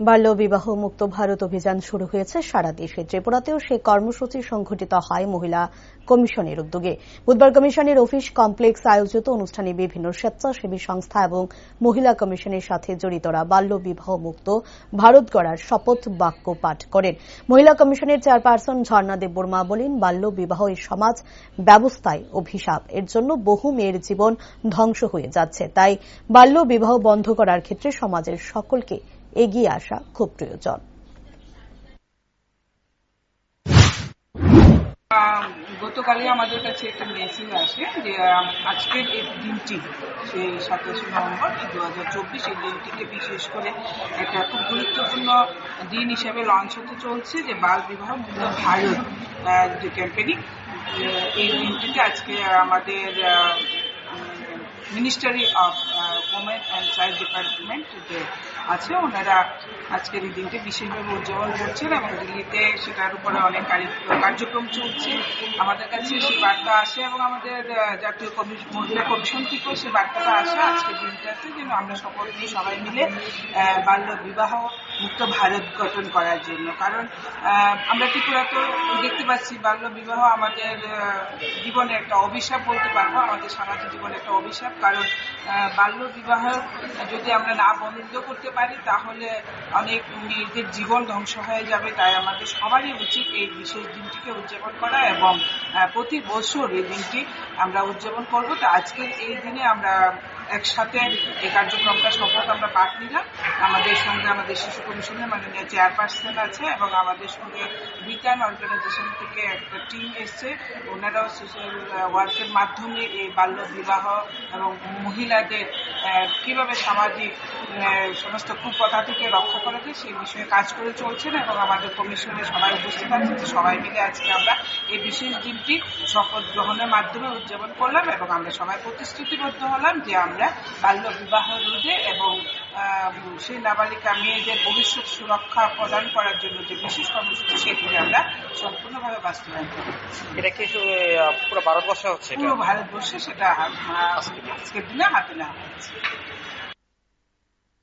বাল্য বিবাহ মুক্ত ভারত অভিযান শুরু হয়েছে সারা দেশে। ত্রিপুরাতেও সে কর্মসূচি সংঘটিত হয় মহিলা কমিশনের উদ্যোগে। বুধবার কমিশনের অফিস কমপ্লেক্স আয়োজিত অনুষ্ঠানে বিভিন্ন স্বেচ্ছাসেবী সংস্থা এবং মহিলা কমিশনের সাথে জড়িতরা বাল্য বিবাহ মুক্ত ভারত গড়ার শপথ বাক্য পাঠ করেন। মহিলা কমিশনের চেয়ারপারসন ঝর্ণা দেববর্মা বলেন, বাল্য বিবাহ এই সমাজ ব্যবস্থায় অভিশাপ। এর জন্য বহু মেয়ের জীবন ধ্বংস হয়ে যাচ্ছে। তাই বাল্য বিবাহ বন্ধ করার ক্ষেত্রে সমাজের সকলকে এগিয়ে আসা খুব প্রয়োজন। গতকালই আমাদের কাছে একটা মেসেজ আসে যে আজকের এই দিনটি, সেই সাতাশে নভেম্বর দু হাজার চব্বিশ এই দিনটিকে বিশেষ করে একটা খুব গুরুত্বপূর্ণ দিন হিসেবে লঞ্চ হতে চলছে যে, বাল বিবাহ ভারত যে ক্যাম্পেনিং এই দিনটিতে আজকে আমাদের ministry of women and child department যে আছে। ওনারা আজকের এই দিনটি বিশেষভাবে উদযাপন করছেন এবং দিল্লিতে সেটার উপরে অনেক কার্যক্রম চলছে। আমাদের কাছে সেই বার্তা আসে এবং আমাদের জাতীয় মহিলা কমিশন থেকেও সেই বার্তাটা আসে আজকের দিনটাতে। যেন আমরা সকলকে সবাই মিলে বাল্য বিবাহ মুক্ত ভারত গঠন করার জন্য। কারণ আমরা ত্রিপুরা তো দেখতে পাচ্ছি বাল্য বিবাহ আমাদের জীবনে একটা অভিশাপ বলতে পারব, আমাদের সামাজিক জীবনে একটা অভিশাপ। কারণ বাল্য বিবাহ যদি আমরা না বন্ধ করতে পারি, তাহলে অনেক মেয়েদের জীবন ধ্বংস হয়ে যাবে। তাই আমাদের সবারই উচিত এই বিশেষ দিনটিকে উদযাপন করা এবং প্রতি বছর এই দিনটি আমরা উদযাপন করব। তো আজকের এই দিনে আমরা একসাথে এই কার্যক্রমটা শপথ আমরা পাঠ নিলাম। আমাদের সঙ্গে আমাদের শিশু কমিশনের মাননীয় চেয়ারপারসন আছে এবং আমাদের সঙ্গে বিজ্ঞান অর্গানাইজেশন থেকে একটা টিম এসছে। ওনারাও সোশ্যাল ওয়ার্কের মাধ্যমে এই বাল্য বিবাহ এবং মহিলাদের কীভাবে সামাজিক সমস্ত কুপ্রথা থেকে রক্ষা করা যায় সেই বিষয়ে কাজ করে চলছেন এবং আমাদের কমিশনে সবাই উপস্থিত আছেন। যে সবাই মিলে আজকে আমরা এই বিশেষ দিনটি শপথ গ্রহণের মাধ্যমে উদযাপন করলাম এবং আমরা সবাই প্রতিশ্রুতিবদ্ধ হলাম যে আমরা বাল্য বিবাহ রোধে এবং সেই নাবালিকা মেয়েদের ভবিষ্যৎ সুরক্ষা প্রদান করার জন্য যে বিশেষ কর্মসূচি সেগুলি আমরা সম্পূর্ণভাবে বাস্তবায়ন করি এটা কি পুরো ভারতবর্ষে হচ্ছে পুরো ভারতবর্ষে সেটা আজকের দিনে হাতে নেওয়া হয়েছে।